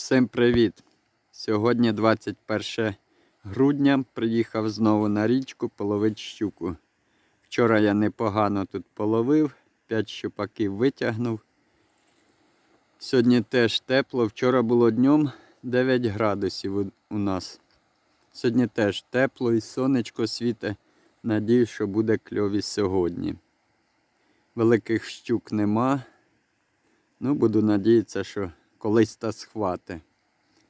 Всім привіт! Сьогодні 21 грудня. Приїхав знову на річку половити щуку. Вчора я непогано тут половив, 5 щупаків витягнув. Сьогодні теж тепло. Вчора було днем 9 градусів у- нас. Сьогодні теж тепло і сонечко світе. Надію, що буде кльові сьогодні. Великих щук нема. Ну, буду надіятися, що колись та схвати.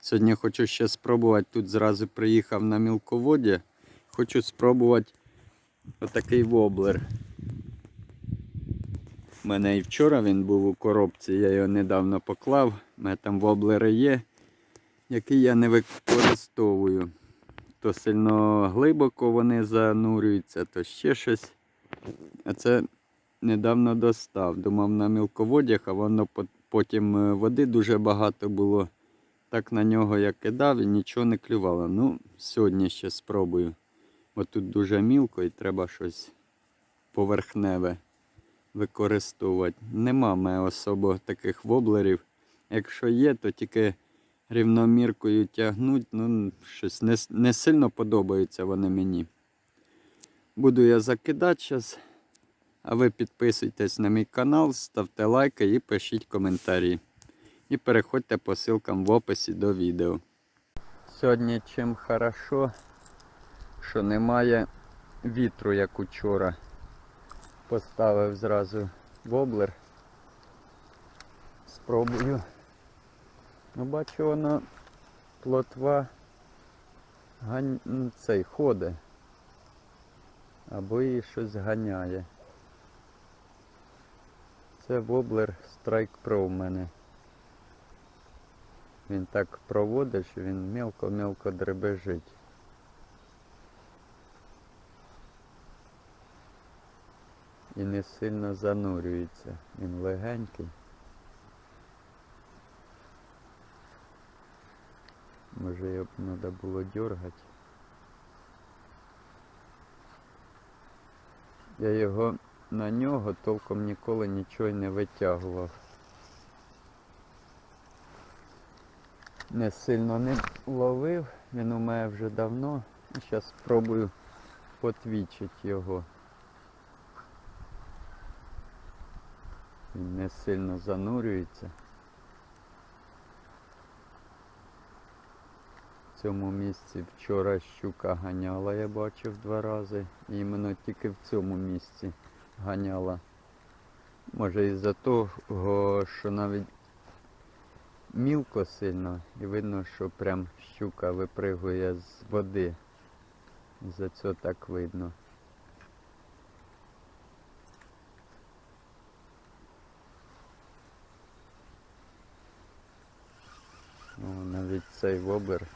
Сьогодні хочу ще спробувати. Тут зразу приїхав на мілководдя. Хочу спробувати отакий воблер. У мене і вчора він був у коробці, я його недавно поклав. У мене там воблери є, які я не використовую. То сильно глибоко вони занурюються, то ще щось. А це недавно достав. Думав на мілководях, а воно потім е, води дуже багато було. Так на нього я кидав і нічого не клювало. Ну, сьогодні ще спробую. Бо тут дуже мілко і треба щось поверхневе використовувати. Нема мене особо таких воблерів. Якщо є, то тільки рівноміркою тягнуть. Ну, щось не, не сильно подобаються вони мені. Буду я закидати зараз. А ви підписуйтесь на мій канал, ставте лайки і пишіть коментарі. І переходьте по ссылкам в описі до відео. Сьогодні чим хорошо, що немає вітру, як учора. Поставив зразу воблер. Спробую. Ну, бачу, воно плотва гань... цей ходить. Або її щось ганяє. Це воблер Strike Pro в мене. Він так проводить, що він мелко-мелко дребежить. І не сильно занурюється. Він легенький. Може його б треба було дергати. Я його на нього толком ніколи нічого не витягував. Не сильно не ловив, він у мене вже давно. Зараз спробую потвічити його. Він не сильно занурюється. В цьому місці вчора щука ганяла, я бачив два рази. І іменно тільки в цьому місці ганяла. Може із-за того, що навіть мілко сильно і видно, що прям щука випригує з води. За це так видно. О, навіть цей вобер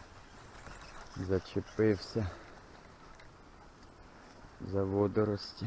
зачепився за водорості.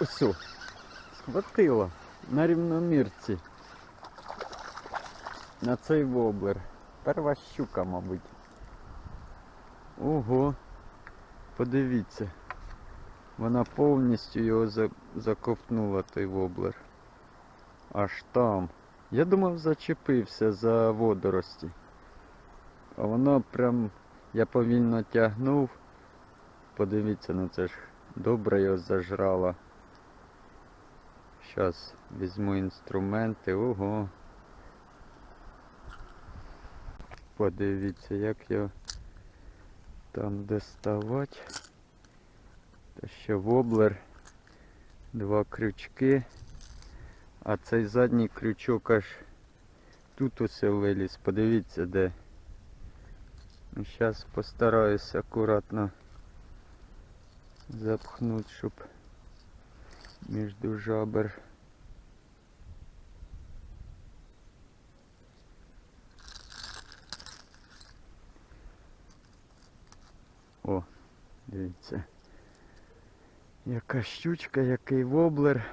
Ось, о, схватило на рівномірці. На цей воблер. Перва щука, мабуть. Ого. Подивіться. Вона повністю його за- заковтнула той воблер. Аж там. Я думав зачепився за водорості. А воно прям. Я повільно тягнув. Подивіться, ну це ж добре його зажрала. Зараз візьму інструменти. Ого. Подивіться, як його там доставати. Та ще воблер, два крючки, а цей задній крючок аж тут ось виліз, подивіться де. Ну, Зараз постараюсь акуратно запхнути, щоб між жабер. О, дивіться. Яка щучка, який воблер.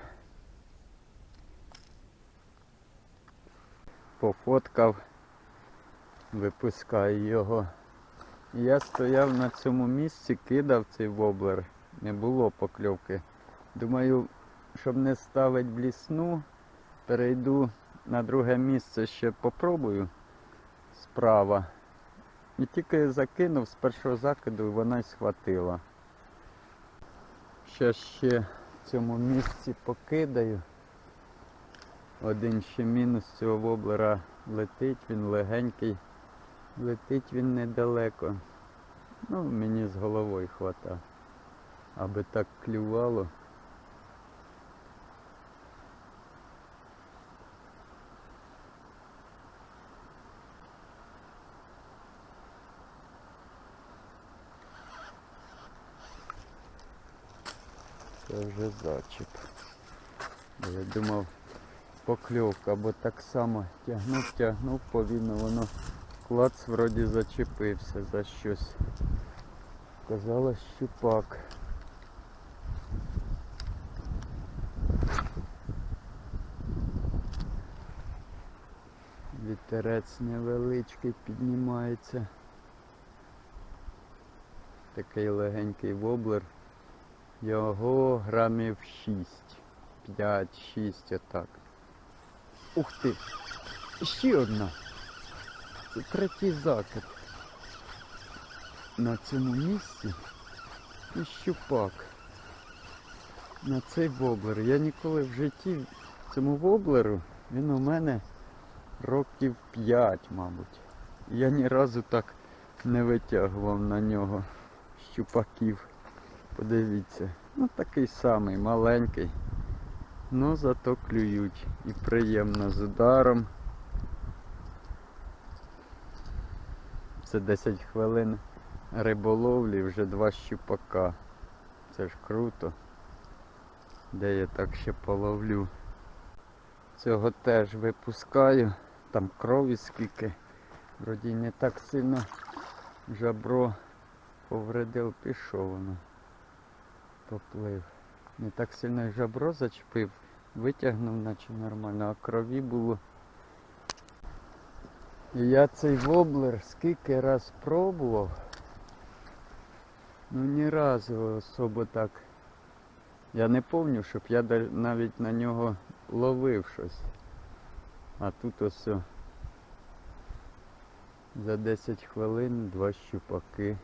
Пофоткав, випускаю його. Я стояв на цьому місці, кидав цей воблер. Не було покльовки. Думаю, щоб не ставити блісну, перейду на друге місце ще попробую справа. І тільки закинув з першого закиду і вона й схватила. Ще ще в цьому місці покидаю. Один ще мінус цього воблера летить, він легенький. Летить він недалеко. Ну, мені з головою хвата. Аби так клювало. Це вже зачіп. Я думав покльовка, бо так само тягнув, тягнув, повільно воно клац вроді зачепився за щось. Казалось щупак. Вітерець невеличкий піднімається. Такий легенький воблер. Його грамів 6. 5-6 отак. Ух ти! Ще одна. Це третій закид. На цьому місці і щупак. На цей воблер. Я ніколи в житті цьому воблеру, він у мене років 5, мабуть. Я ні разу так не витягував на нього щупаків. Подивіться. Ну такий самий, маленький. Ну зато клюють. І приємно з ударом. Це 10 хвилин риболовлі, вже два щупака. Це ж круто. Де я так ще половлю. Цього теж випускаю. Там крові скільки. Вроді не так сильно жабро повредив, пішов воно. Поплив. Не так сильно жабро зачепив, витягнув, наче нормально, а крові було. І я цей воблер скільки раз пробував. Ну ні разу особо так. Я не пам'ятаю, щоб я навіть на нього ловив щось. А тут ось за 10 хвилин два щупаки.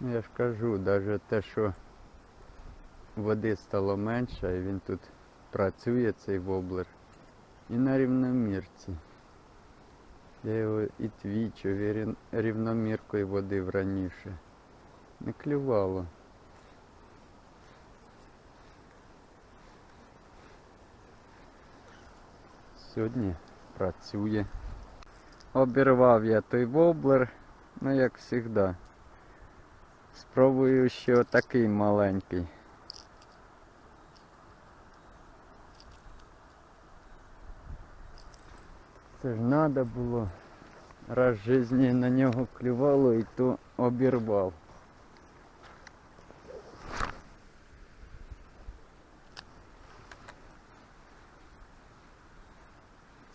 Ну я ж кажу, навіть те, що води стало менше і він тут працює цей воблер. І на рівномірці. Я його і твічу, і рівноміркою водив раніше. Не клювало. Сьогодні працює. Обірвав я той воблер, ну як завжди. Спробую ще отакий маленький. Це ж треба було. Раз в житті на нього клювало і то обірвав.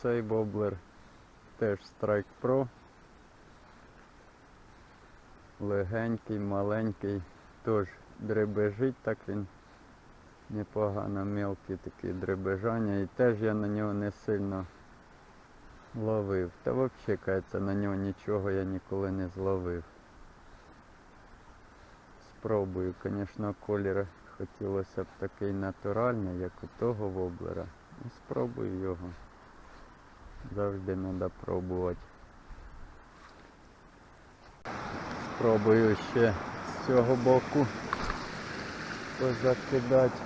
Цей боблер теж Strike Pro. Легенький, маленький, теж дребежить, так він непогано мелкі такі дребежання. І теж я на нього не сильно ловив. Та взагалі, кажеться, на нього нічого я ніколи не зловив. Спробую, звісно, колір хотілося б такий натуральний, як у того воблера. Ну, спробую його. Завжди треба пробувати. Спробую ще з цього боку позакидати.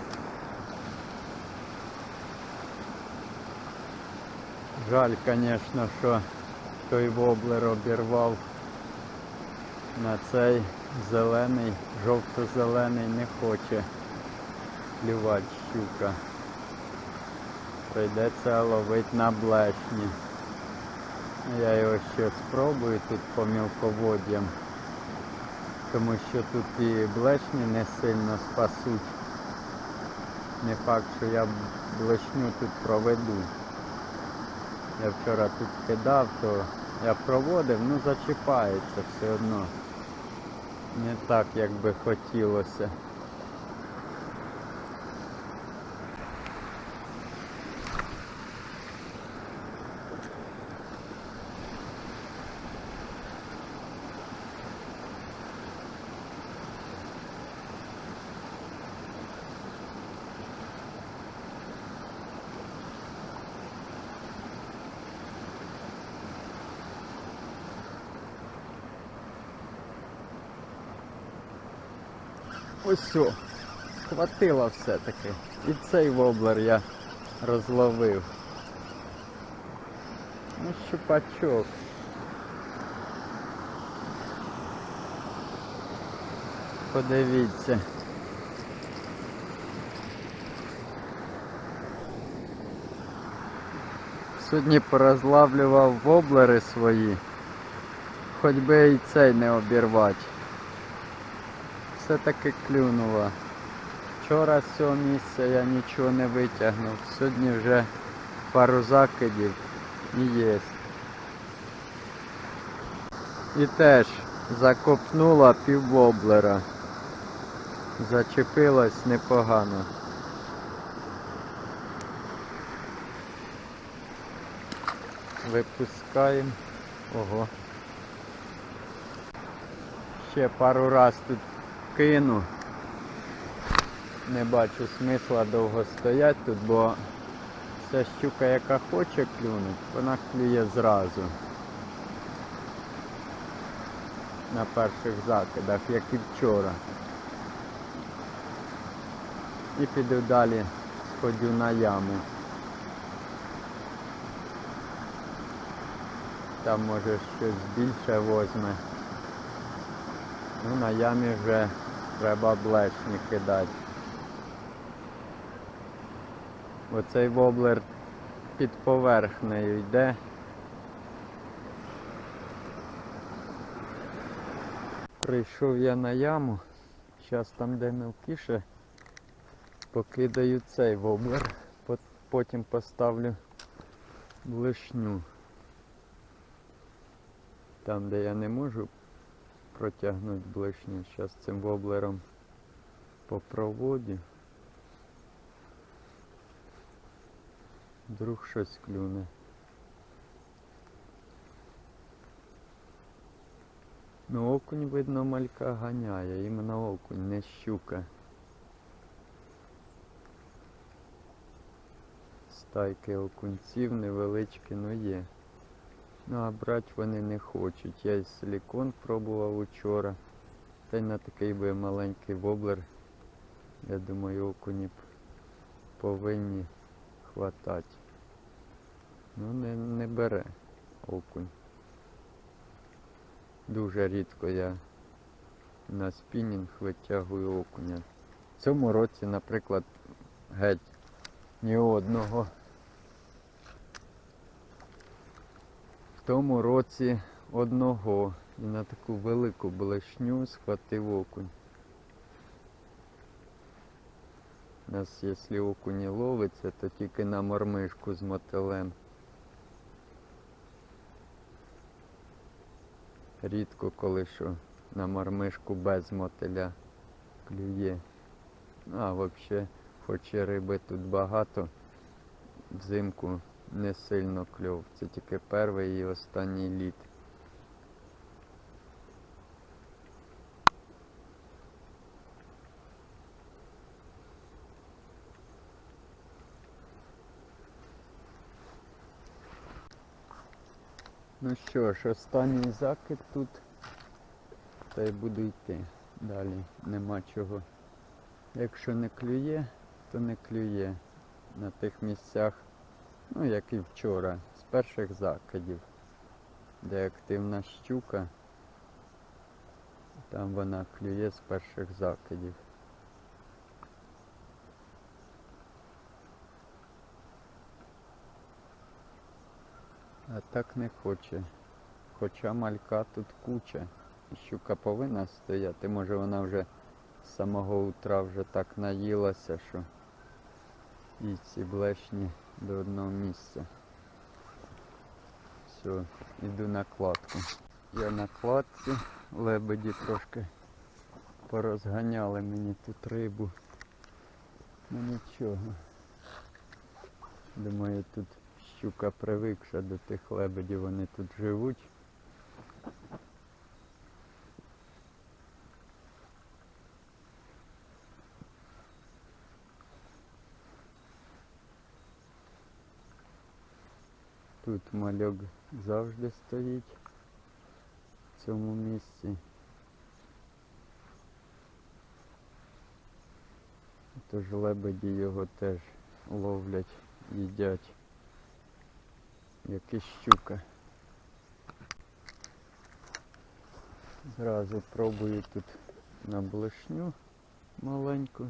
Жаль, звісно, що той воблер обірвав на цей зелений, жовто-зелений не хоче клювати щука. Прийдеться ловити на блешні. Я його ще спробую тут по мілководдям, тому що тут і блешні не сильно спасуть. Не факт, що я блешню тут проведу. Я вчора тут кидав, то я проводив, ну зачіпається все одно. Не так, як би хотілося. Ось все. Хватило все-таки. І цей воблер я розловив. Ну, щупачок. Подивіться. Сьогодні порозлавлював воблери свої. Хоч би і цей не обірвати все-таки клюнула. Вчора з цього місця я нічого не витягнув. Сьогодні вже пару закидів і є. І теж закопнула піввоблера. Зачепилась непогано. Випускаємо. Ого. Ще пару раз тут кину. Не бачу смисла довго стояти тут, бо ця щука, яка хоче клюнути, вона клює зразу. На перших закидах, як і вчора. І піду далі, сходю на яму. Там може щось більше возьме. Ну на ямі вже треба блешні кидати. Оцей воблер під поверхнею йде. Прийшов я на яму. Зараз там де мелкіше покидаю цей воблер, Пот- потім поставлю блешню. Там де я не можу протягнути блишню. Зараз цим воблером по проводі. Вдруг щось клюне. Ну окунь, видно, малька ганяє, іменно окунь, не щука. Стайки окунців невеличкі, ну є. Ну а брати вони не хочуть. Я і силікон пробував учора. Та й на такий би маленький воблер. Я думаю, окуні б повинні хватати. Ну не, не бере окунь. Дуже рідко я на спінінг витягую окуня. В цьому році, наприклад, геть ні одного. Тому році одного і на таку велику блешню схватив окунь. У нас, якщо окуні ловиться, то тільки на мормишку з мотилем. Рідко коли що на мормишку без мотиля клює. Ну, А взагалі, хоч і риби тут багато, взимку не сильно кльов. Це тільки перший і останній літ. Ну що ж, останній закид тут. Та й буду йти. Далі нема чого. Якщо не клює, то не клює на тих місцях, ну як і вчора, з перших закидів, де активна щука, там вона клює з перших закидів. А так не хоче. Хоча малька тут куча. І Щука повинна стояти. Може вона вже з самого утра вже так наїлася, що їй ці блешні до одного місця. Все, іду на кладку. Я на кладці, лебеді трошки порозганяли мені тут рибу. Ну нічого. Думаю, тут щука привикша до тих лебедів, вони тут живуть. Тут мальок завжди стоїть в цьому місці. Тож лебеді його теж ловлять, їдять, як і щука. Зразу пробую тут на блешню маленьку.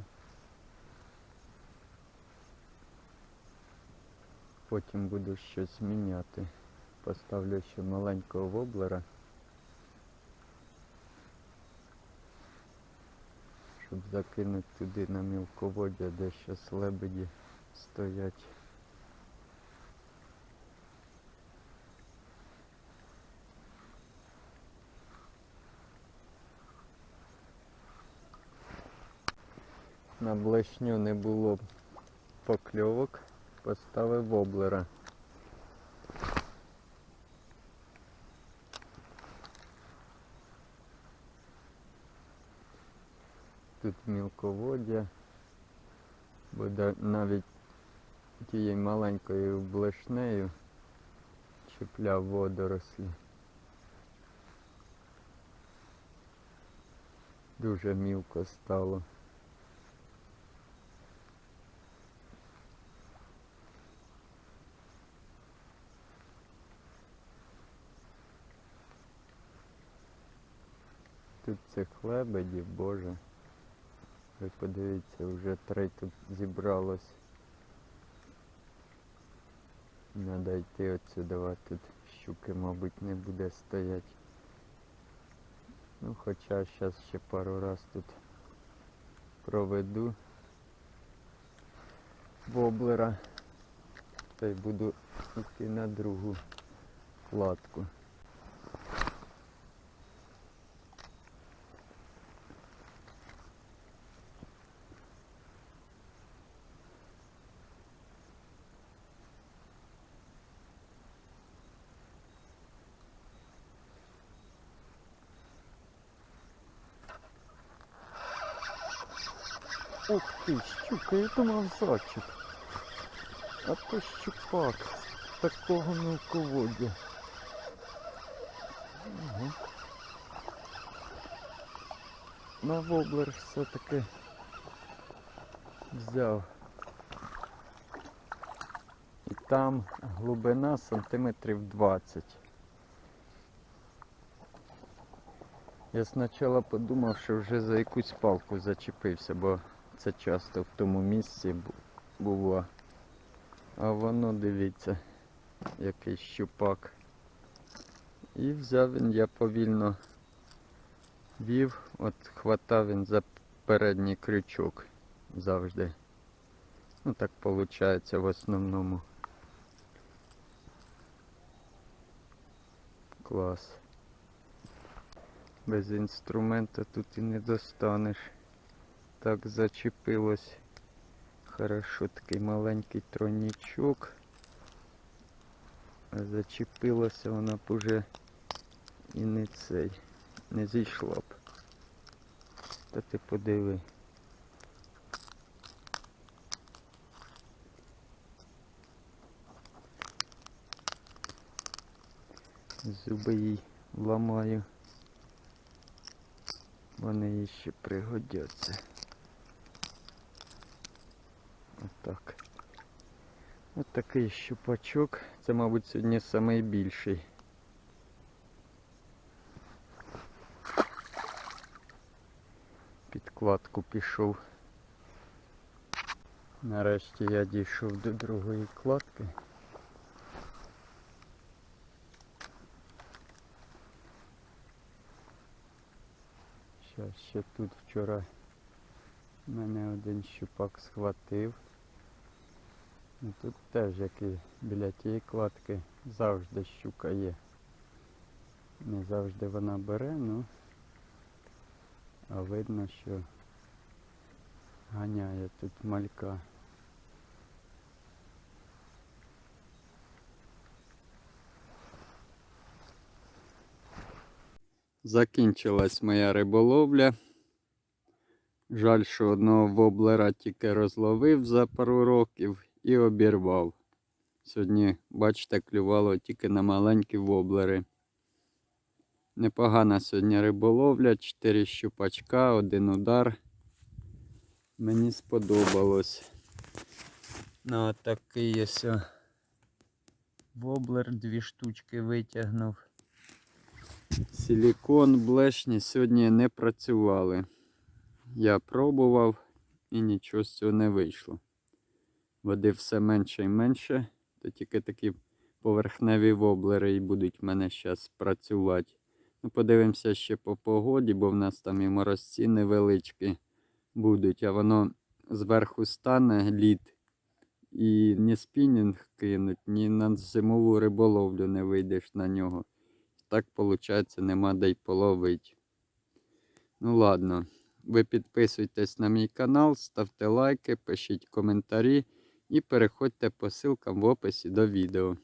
Потім буду щось міняти. Поставлю ще маленького воблера. Щоб закинути туди на мілководдя, де щось лебеді стоять. На блешню не було покльовок, поставив воблера. Тут мілководдя, бо навіть тією маленькою блешнею чіпляв водорослі. Дуже мілко стало. Тут цих лебедів, боже. Ви подивіться, вже три тут зібралось. Надо йти отсюди, а тут щуки, мабуть, не буде стоять. Ну хоча зараз ще пару раз тут проведу воблера та й буду на другу кладку. Ух ти, зайчик. А то щупак такого мелководдя. Ага. На воблер все-таки взяв. І там глибина сантиметрів 20. Я спочатку подумав, що вже за якусь палку зачепився, бо це часто в тому місці було. А воно, дивіться, який щупак. І взяв він, я повільно вів, от хватав він за передній крючок завжди. Ну так виходить в основному. Клас. Без інструмента тут і не достанеш. Так зачепилось. Хорошо, такий маленький тройнічок. А зачепилося вона б уже і не цей. Не зійшла б. Та ти подиви. Зуби їй ламаю. Вони їй ще пригодяться. Отак. Ось такий щупачок. Це, мабуть, сьогодні найбільший. Підкладку пішов. Нарешті я дійшов до другої кладки. Щас ще тут вчора мене один щупак схватив. Ну, тут теж як і біля тієї кладки завжди щука є. Не завжди вона бере, ну а видно, що ганяє тут малька. Закінчилась моя риболовля. Жаль, що одного воблера тільки розловив за пару років і обірвав. Сьогодні, бачите, клювало тільки на маленькі воблери. Непогана сьогодні риболовля, 4 щупачка, один удар. Мені сподобалось. Ну, такий ось воблер, дві штучки витягнув. Силікон, блешні сьогодні не працювали. Я пробував і нічого з цього не вийшло. Води все менше і менше, то тільки такі поверхневі воблери і будуть в мене зараз працювати. Ну, подивимося ще по погоді, бо в нас там і морозці невеличкі будуть, а воно зверху стане лід. І ні спінінг кинуть, ні на зимову риболовлю не вийдеш на нього. Так, виходить, нема де й половити. Ну ладно, ви підписуйтесь на мій канал, ставте лайки, пишіть коментарі і переходьте по ссылкам в описі до відео.